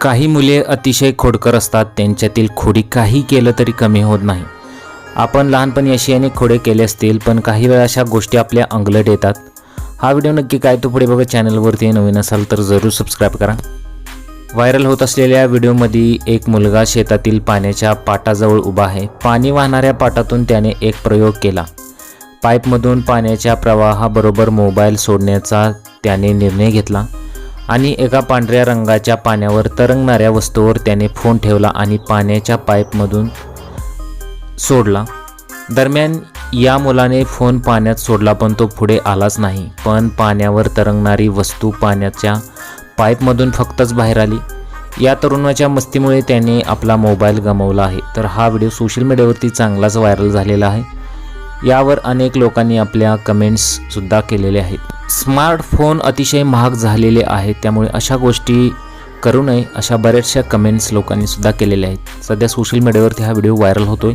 काही मुले अतिशय खोडकर असतात त्यांच्यातील खोडी काही केलं तरी कमी होत नाही. आपण लहानपणी अशी अनेक खोडे केले असतील पण काही वेळा अशा गोष्टी आपल्या अंगलट येतात. हा व्हिडिओ नक्की काय तो पुढे बघा चॅनलवरती नवीन असाल तर जरूर सबस्क्राईब करा. व्हायरल होत असलेल्या व्हिडिओमध्ये एक मुलगा शेतातील पाण्याच्या पाटाजवळ उभा आहे. पाणी वाहणाऱ्या पाटातून त्याने एक प्रयोग केला. पाईपमधून पाण्याच्या प्रवाहाबरोबर मोबाईल सोडण्याचा त्याने निर्णय घेतला. आणि एका पांढऱ्या रंगाच्या पाण्यावर तरंगणाऱ्या वस्तूवर त्याने फोन ठेवला आणि पाण्याच्या पाईपमधून सोडला. दरम्यान या मुलाने फोन पाण्यात सोडला पण तो पुढे आलाच नाही. पण पाण्यावर तरंगणारी वस्तू पाण्याच्या पाईपमधून फक्तच बाहेर आली. या तरुणाच्या मस्तीमुळे त्याने आपला मोबाईल गमावला आहे. तर हा व्हिडिओ सोशल मीडियावरती चांगलाच व्हायरल झालेला आहे. यावर अनेक लोकांनी आपल्या कमेंट्ससुद्धा केलेले आहेत. स्मार्टफोन अतिशय महाग झालेले आहेत त्यामुळे अशा गोष्टी करू नये अशा बऱ्याचशा कमेंट्स लोकांनी सुद्धा केलेल्या आहेत. सध्या सोशल मीडियावरती हा व्हिडिओ व्हायरल होतोय.